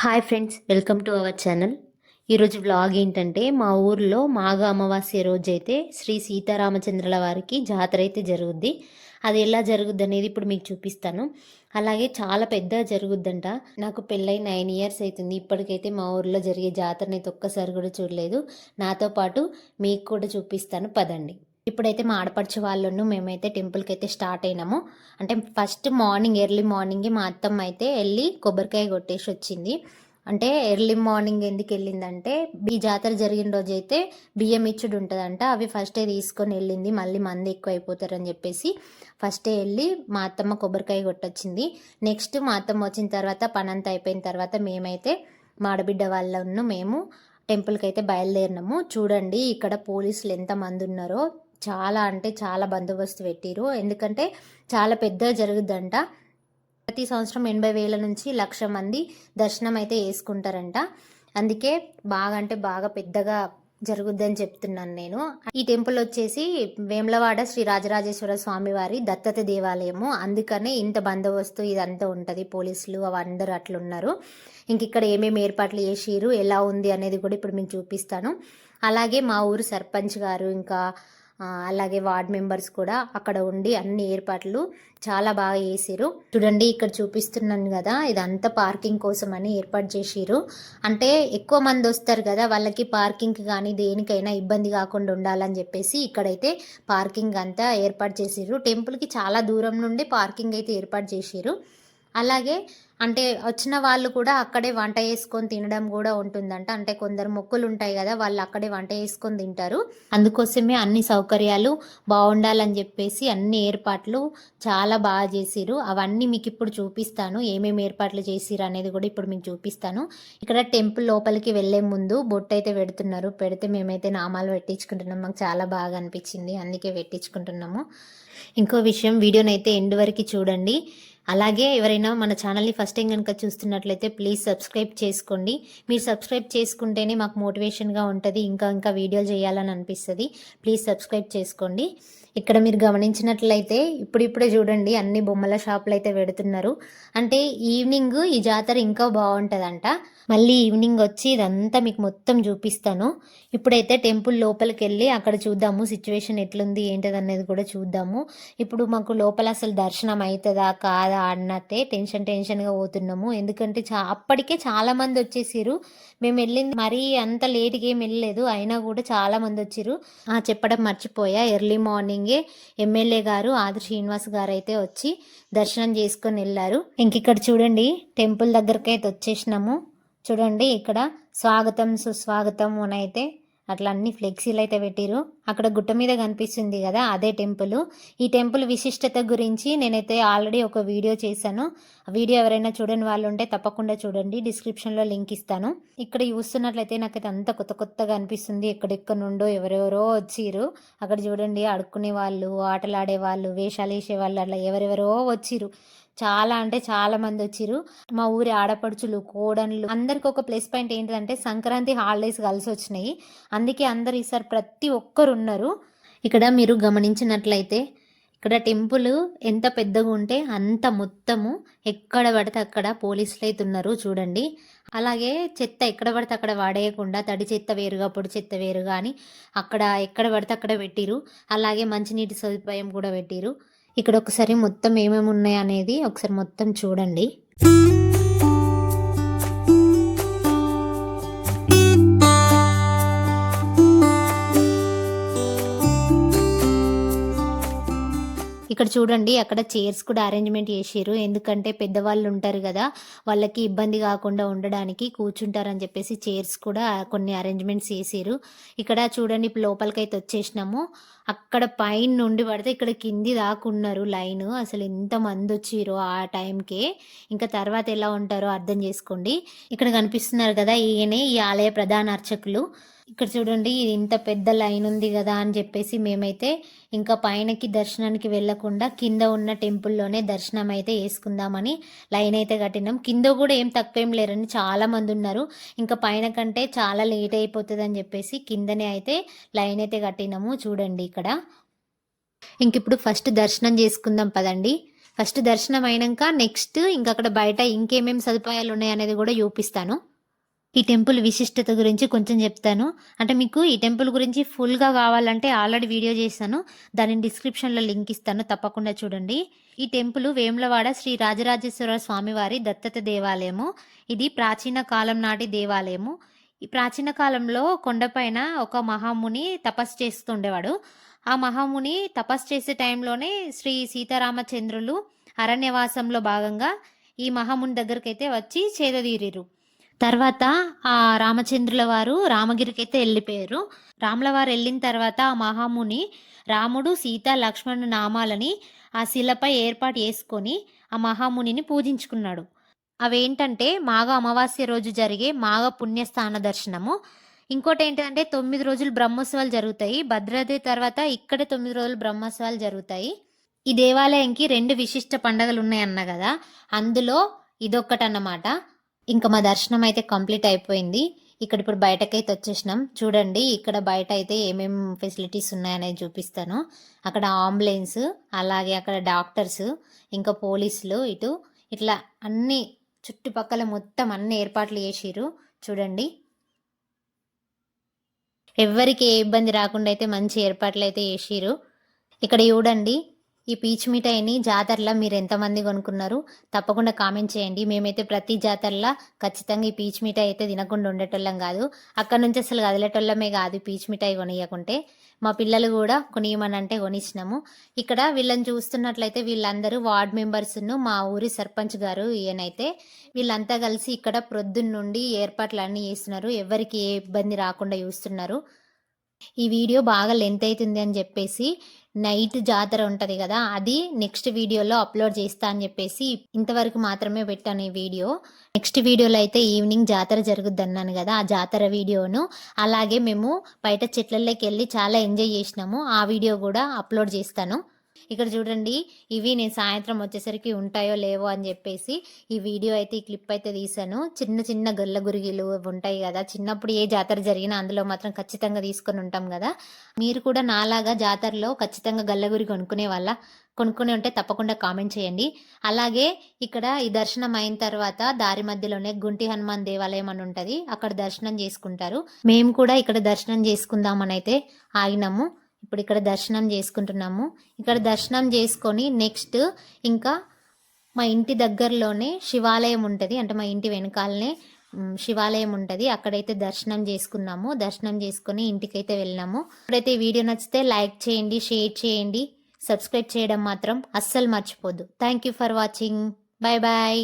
Hi friends welcome to our channel. ఈరోజు vlog ఏంటంటే మా ఊర్లో మాఘ అమావాస్య రోజు అయితే శ్రీ సీతారామచంద్రుల వారికి జాతర అయితే జరుగుద్ది. అది ఎలా జరుగుద్ది అనేది ఇప్పుడు మీకు చూపిస్తాను. అలాగే చాలా పెద్ద జరుగుద్దంట. నాకు పెళ్ళై నైన్ ఇయర్స్ అవుతుంది ఇప్పటికైతే మా ఊర్లో జరిగే జాతరని అయితే ఒక్కసారి కూడా చూడలేదు. నాతో పాటు మీకు కూడా చూపిస్తాను. పదండి. ఇప్పుడైతే మా ఆడపడుచు వాళ్ళను మేమైతే టెంపుల్కి అయితే స్టార్ట్ అయినాము. అంటే ఫస్ట్ మార్నింగ్ ఎర్లీ మార్నింగే మా అత్తమ్మ అయితే వెళ్ళి కొబ్బరికాయ కొట్టేసి వచ్చింది అంటే ఎర్లీ మార్నింగ్ ఎందుకు వెళ్ళిందంటే ఈ జాతర జరిగిన రోజు అయితే బియ్యం ఇచ్చుడు ఉంటుందంట అవి ఫస్టే తీసుకొని వెళ్ళింది మళ్ళీ మంది ఎక్కువ అయిపోతారని చెప్పేసి ఫస్టే వెళ్ళి మా అత్తమ్మ కొబ్బరికాయ కొట్టొచ్చింది. నెక్స్ట్ మా అత్తమ్మ వచ్చిన తర్వాత పనంతా అయిపోయిన తర్వాత మేమైతే మాడబిడ్డ వాళ్ళను మేము టెంపుల్కి అయితే బయలుదేరినాము. చూడండి ఇక్కడ పోలీసులు ఎంతమంది ఉన్నారో. చాలా అంటే చాలా బందోబస్తు పెట్టిరు ఎందుకంటే చాలా పెద్ద జరుగుద్దంట. ప్రతి సంవత్సరం ఎనభై వేల నుంచి లక్ష మంది దర్శనం అయితే వేసుకుంటారంట అందుకే బాగా అంటే బాగా పెద్దగా జరుగుద్దని చెప్తున్నాను నేను. ఈ టెంపుల్ వచ్చేసి వేములవాడ శ్రీ రాజరాజేశ్వర స్వామి వారి దత్తత దేవాలయము. అందుకనే ఇంత బందోబస్తు ఇదంతా ఉంటుంది. పోలీసులు అవందరూ అట్లున్నారు. ఇంక ఇక్కడ ఏమేమి ఏర్పాట్లు చేసిరు ఎలా ఉంది అనేది కూడా ఇప్పుడు మీకు చూపిస్తాను. అలాగే మా ఊరు సర్పంచ్ గారు ఇంకా అలాగే వార్డ్ మెంబర్స్ కూడా అక్కడ ఉండి అన్ని ఏర్పాట్లు చాలా బాగా చేసిరు చూడండి ఇక్కడ చూపిస్తున్నాను కదా ఇదంతా పార్కింగ్ కోసం అని ఏర్పాటు చేసిరు అంటే ఎక్కువ మంది వస్తారు కదా వాళ్ళకి పార్కింగ్ కానీ దేనికైనా ఇబ్బంది కాకుండా ఉండాలని చెప్పేసి ఇక్కడైతే పార్కింగ్ అంతా ఏర్పాటు చేసిరు టెంపుల్కి చాలా దూరం నుండి పార్కింగ్ అయితే ఏర్పాటు చేసిరు అలాగే అంటే వచ్చిన వాళ్ళు కూడా అక్కడే వంట చేసుకొని తినడం కూడా ఉంటుందంట. అంటే కొందరు మొక్కులు ఉంటాయి కదా వాళ్ళు అక్కడే వంట చేసుకొని తింటారు. అందుకోసమే అన్ని సౌకర్యాలు బాగుండాలని చెప్పేసి అన్ని ఏర్పాట్లు చాలా బాగా చేసిరు అవన్నీ మీకు ఇప్పుడు చూపిస్తాను. ఏమేమి ఏర్పాట్లు చేసిరు అనేది కూడా ఇప్పుడు మీకు చూపిస్తాను. ఇక్కడ టెంపుల్ లోపలికి వెళ్ళే ముందు బొట్టు అయితే పెడుతున్నారు. పెడితే మేమైతే నామాలు పెట్టించుకుంటున్నాం. మాకు చాలా బాగా అనిపించింది. అందుకే పెట్టించుకుంటున్నాము. ఇంకో విషయం వీడియోనైతే ఎండ్ వరకు చూడండి. అలాగే ఎవరైనా మన ఛానల్ని ఫస్ట్ టైం కనుక చూస్తున్నట్లయితే ప్లీజ్ సబ్స్క్రైబ్ చేసుకోండి. మీరు సబ్స్క్రైబ్ చేసుకుంటేనే మాకు మోటివేషన్గా ఉంటుంది ఇంకా ఇంకా వీడియోలు చేయాలని అనిపిస్తుంది. ప్లీజ్ సబ్స్క్రైబ్ చేసుకోండి. ఇక్కడ మీరు గమనించినట్లయితే ఇప్పుడిప్పుడే చూడండి అన్ని బొమ్మల షాపులు అయితే పెడుతున్నారు. అంటే ఈవినింగ్ ఈ జాతర ఇంకా బాగుంటుందంట. మళ్ళీ ఈవినింగ్ వచ్చి ఇదంతా మీకు మొత్తం చూపిస్తాను. ఇప్పుడైతే టెంపుల్ లోపలికి వెళ్ళి అక్కడ చూద్దాము సిచ్యువేషన్ ఎట్లుంది ఏంటది అనేది కూడా చూద్దాము. ఇప్పుడు మాకు లోపల అసలు దర్శనం అవుతుందా కాదా అన్నట్టే టెన్షన్ టెన్షన్గా పోతున్నాము. ఎందుకంటే చా అప్పటికే చాలామంది వచ్చేసారు మేము వెళ్ళింది మరీ అంత లేట్గా ఏం వెళ్ళలేదు. అయినా కూడా చాలామంది వచ్చారు ఆ, చెప్పడం మర్చిపోయా. ఎర్లీ మార్నింగే ఎమ్మెల్యే గారు ఆది శ్రీనివాస్ గారు అయితే వచ్చి దర్శనం చేసుకొని వెళ్ళారు. ఇంక ఇక్కడ చూడండి టెంపుల్ దగ్గరికి అయితే వచ్చేసినాము. చూడండి ఇక్కడ స్వాగతం సుస్వాగతం అని అయితే అట్లా అన్ని ఫ్లెక్సీలు అయితే పెట్టిరు అక్కడ గుట్ట మీద కనిపిస్తుంది కదా అదే టెంపుల్. ఈ టెంపుల్ విశిష్టత గురించి నేనైతే ఆల్రెడీ ఒక వీడియో చేశాను. ఆ వీడియో ఎవరైనా చూడని వాళ్ళు ఉంటే తప్పకుండా చూడండి. డిస్క్రిప్షన్లో లింక్ ఇస్తాను. ఇక్కడ చూస్తున్నట్లయితే నాకైతే అంత కొత్త కొత్తగా అనిపిస్తుంది. ఎక్కడెక్కడ నుండో ఎవరెవరో వచ్చిరు అక్కడ చూడండి ఆడుకునే వాళ్ళు ఆటలాడే వాళ్ళు వేషాలు వేసే వాళ్ళు అట్లా ఎవరెవరో వచ్చిరు చాలా అంటే చాలా మంది వచ్చిరు మా ఊరి ఆడపడుచులు కోడన్లు అందరికి ఒక ప్లస్ పాయింట్ ఏంటంటే సంక్రాంతి హాలిడేస్ కలిసి వచ్చినాయి. అందుకే అందరు ఈసారి ప్రతి ఒక్కరు ఉన్నారు. ఇక్కడ మీరు గమనించినట్లయితే ఇక్కడ టెంపుల్ ఎంత పెద్దగా ఉంటే అంత మొత్తము ఎక్కడ పడితే అక్కడ పోలీసులు అయితే ఉన్నారు చూడండి. అలాగే చెత్త ఎక్కడ పడితే అక్కడ వాడేయకుండా తడి చెత్త వేరుగా పొడి చెత్త వేరుగా అని అక్కడ ఎక్కడ పడితే అక్కడ పెట్టిరు అలాగే మంచినీటి సదుపాయం కూడా పెట్టిరు ఇక్కడ ఒకసారి మొత్తం ఏమేమి ఉన్నాయి అనేది ఒకసారి మొత్తం చూడండి. ఇక్కడ చూడండి అక్కడ చైర్స్ కూడా అరేంజ్మెంట్ చేసారు ఎందుకంటే పెద్దవాళ్ళు ఉంటారు కదా వాళ్ళకి ఇబ్బంది కాకుండా ఉండడానికి కూర్చుంటారని చెప్పేసి చైర్స్ కూడా కొన్ని అరేంజ్మెంట్స్ చేసారు ఇక్కడ చూడండి ఇప్పుడు లోపలికైతే వచ్చేసినాము. అక్కడ పైన నుండి పడితే ఇక్కడ కింది దాకున్నారు లైన్. అసలు ఎంత మంది వచ్చిరో ఆ టైంకే. ఇంకా తర్వాత ఎలా ఉంటారో అర్థం చేసుకోండి. ఇక్కడ కనిపిస్తున్నారు కదా ఈయనే ఈ ఆలయ ప్రధాన అర్చకులు. ఇక్కడ చూడండి ఇది ఇంత పెద్ద లైన్ ఉంది కదా అని చెప్పేసి మేమైతే ఇంకా పైనకి దర్శనానికి వెళ్ళకుండా కింద ఉన్న టెంపుల్లోనే దర్శనం అయితే వేసుకుందామని లైన్ అయితే కట్టినాం. కింద కూడా ఏం తక్కువ ఏం లేరని చాలా మంది ఉన్నారు. ఇంకా పైన కంటే చాలా లేట్ అయిపోతుంది అని చెప్పేసి కిందనే అయితే లైన్ అయితే కట్టినాము చూడండి ఇక్కడ. ఇంక ఇప్పుడు ఫస్ట్ దర్శనం చేసుకుందాం పదండి. ఫస్ట్ దర్శనం అయినాక నెక్స్ట్ ఇంకా అక్కడ బయట ఇంకేమేమి సదుపాయాలు ఉన్నాయి అనేది కూడా చూపిస్తాను. ఈ టెంపుల్ విశిష్టత గురించి కొంచెం చెప్తాను. అంటే మీకు ఈ టెంపుల్ గురించి ఫుల్గా కావాలంటే ఆల్రెడీ వీడియో చేశాను. దానిని డిస్క్రిప్షన్లో లింక్ ఇస్తాను. తప్పకుండా చూడండి. ఈ టెంపుల్ వేములవాడ శ్రీ రాజరాజేశ్వర స్వామివారి దత్తత దేవాలయము. ఇది ప్రాచీన కాలం నాటి దేవాలయము. ఈ ప్రాచీన కాలంలో కొండపైన ఒక మహాముని తపస్సు చేస్తుండేవాడు. ఆ మహాముని తపస్సు చేసే టైంలోనే శ్రీ సీతారామచంద్రులు అరణ్యవాసంలో భాగంగా ఈ మహాముని దగ్గరికి అయితే వచ్చి చేదదీరిరు తర్వాత ఆ రామచంద్రుల వారు రామగిరికి అయితే వెళ్ళిపోయారు. రాముల వారు వెళ్ళిన తర్వాత ఆ మహాముని రాముడు సీత లక్ష్మణు నామాలని ఆ శిలపై ఏర్పాటు చేసుకొని ఆ మహామునిని పూజించుకున్నాడు. అవేంటంటే మాఘ అమావాస్య రోజు జరిగే మాఘ పుణ్యస్థాన దర్శనము. ఇంకోటి ఏంటంటే తొమ్మిది రోజులు బ్రహ్మోత్సవాలు జరుగుతాయి. భద్రాద్రి తర్వాత ఇక్కడే తొమ్మిది రోజులు బ్రహ్మోత్సవాలు జరుగుతాయి. ఈ దేవాలయంకి రెండు విశిష్ట పండగలు ఉన్నాయన్న కదా. అందులో ఇదొక్కటన్నమాట. ఇంకా మా దర్శనం అయితే కంప్లీట్ అయిపోయింది. ఇక్కడ ఇప్పుడు బయటకైతే వచ్చేసినాం. చూడండి ఇక్కడ బయట అయితే ఏమేం ఫెసిలిటీస్ ఉన్నాయనేది చూపిస్తాను. అక్కడ అంబులెన్స్ అలాగే అక్కడ డాక్టర్స్ ఇంకా పోలీసులు ఇటు. ఇట్లా అన్ని చుట్టుపక్కల మొత్తం అన్ని ఏర్పాట్లు చేసిరు చూడండి. ఎవ్వరికి ఏ ఇబ్బంది రాకుండా అయితే మంచి ఏర్పాట్లు అయితే చేసిరు ఇక్కడ చూడండి ఈ పీచ్ మిఠాయిని జాతరలో మీరు ఎంతమంది కొనుక్కున్నారు? తప్పకుండా కామెంట్ చేయండి. మేమైతే ప్రతి జాతరలో ఖచ్చితంగా ఈ పీచ్ మిఠాయి అయితే తినకుండా ఉండేటోళ్ళం కాదు. అక్కడ నుంచి అసలు కదిలేటోళ్ళమే కాదు పీచ్ మిఠాయి కొనియకుంటే. మా పిల్లలు కూడా కొనియమనంటే కొనిచ్చినాము. ఇక్కడ వీళ్ళని చూస్తున్నట్లయితే వీళ్ళందరూ వార్డ్ మెంబర్స్ను మా ఊరి సర్పంచ్ గారు ఈయనైతే. వీళ్ళంతా కలిసి ఇక్కడ ప్రొద్దున్నుండి ఏర్పాట్లు అన్నీ చేస్తున్నారు. ఎవరికి ఏ ఇబ్బంది రాకుండా చూస్తున్నారు. ఈ వీడియో బాగా లెంత్ అవుతుంది అని చెప్పేసి నైట్ జాతర ఉంటుంది కదా అది నెక్స్ట్ వీడియోలో అప్లోడ్ చేస్తా అని చెప్పేసి ఇంతవరకు మాత్రమే పెట్టాను ఈ వీడియో. నెక్స్ట్ వీడియోలో అయితే ఈవినింగ్ జాతర జరుగుద్ది అన్నాను కదా ఆ జాతర వీడియోను. అలాగే మేము బయట చెట్లలోకి వెళ్ళి చాలా ఎంజాయ్ చేసినాము ఆ వీడియో కూడా అప్లోడ్ చేస్తాను. ఇక్కడ చూడండి ఇవి నేను సాయంత్రం వచ్చేసరికి ఉంటాయో లేవో అని చెప్పేసి ఈ వీడియో అయితే ఈ క్లిప్ అయితే తీసాను చిన్న చిన్న గొల్ల గురిగిలు ఉంటాయి కదా చిన్నప్పుడు ఏ జాతర జరిగినా అందులో మాత్రం ఖచ్చితంగా తీసుకొని ఉంటాం కదా. మీరు కూడా నాలాగా జాతరలో ఖచ్చితంగా గల్లగురి కొనుక్కునే వాళ్ళ కొనుక్కుని ఉంటే తప్పకుండా కామెంట్ చేయండి. అలాగే ఇక్కడ ఈ దర్శనం అయిన తర్వాత దారి మధ్యలోనే గుంటి హనుమాన్ దేవాలయం అని ఉంటుంది అక్కడ దర్శనం చేసుకుంటారు. మేము కూడా ఇక్కడ దర్శనం చేసుకుందామని అయితే ఆగినాము. ఇప్పుడు ఇక్కడ దర్శనం చేసుకుంటున్నాము. ఇక్కడ దర్శనం చేసుకొని నెక్స్ట్ ఇంకా మా ఇంటి దగ్గరలోనే శివాలయం ఉంటుంది. అంటే మా ఇంటి వెనకాలనే శివాలయం ఉంటుంది. అక్కడైతే దర్శనం చేసుకున్నాము. దర్శనం చేసుకొని ఇంటికైతే వెళ్ళినాము. ఇప్పుడైతే వీడియో నచ్చితే లైక్ చేయండి షేర్ చేయండి. సబ్స్క్రైబ్ చేయడం మాత్రం అస్సలు మర్చిపోద్దు. Thank you for watching bye bye